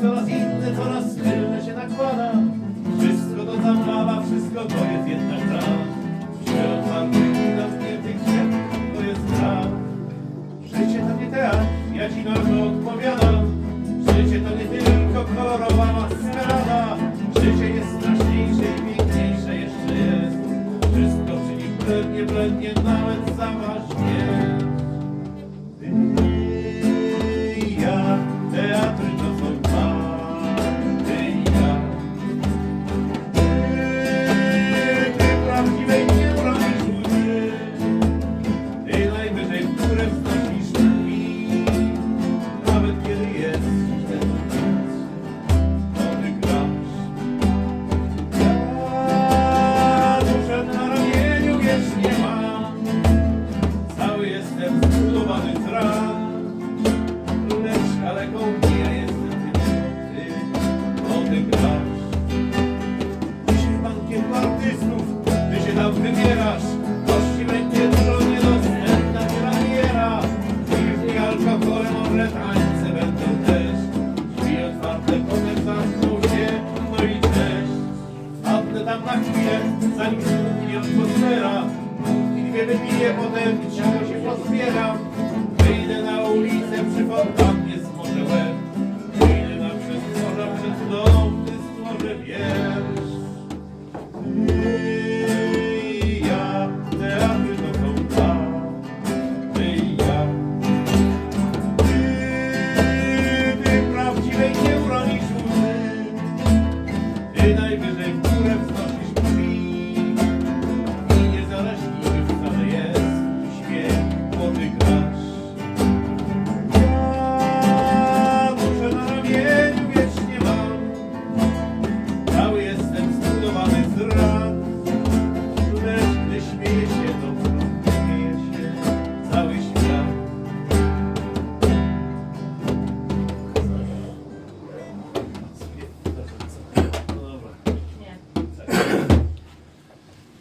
coraz inne, coraz się nakłada. Wszystko to zabawa, wszystko to jest jednak gra. Otwartych i zamkniętych drzwiach to jest gra. Życie to nie teatr, ja ci na odpowiadam. Życie to nie tylko kolorowa maskarada Życie jest straszniejsze i piękniejsze jeszcze jest. Wszystko nawet Kaleką nie jestem ty To ty grasz Dzisiaj bankiem artystów Ty się tam wybierasz. Gości będzie dużo niedostępna bariera. Piwki, alkohole, może tańce będą też. Drzwi otwarte, potem zamkną się No i cześć. Padnę tam na chwilę, zanim zniknie atmosfera I dwie wypiję, potem ciało się pozbieram Wyjdę na ulicę, przy fontannie yeah.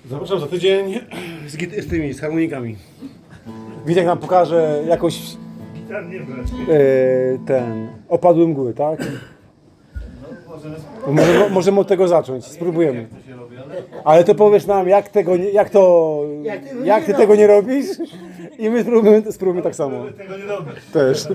Zapraszam za tydzień z, git- z tymi, z harmonikami. Witek nam pokaże jakąś Gitar nie brać. e, ten opadły mgły, tak? Możemy Możemy, możemy od tego zacząć, spróbujemy. jak ale to powiesz nam, jak, tego, nie- jak to, jak ty tego nie robisz i my spróbujemy, spróbujemy tak samo. tego nie robisz. Też.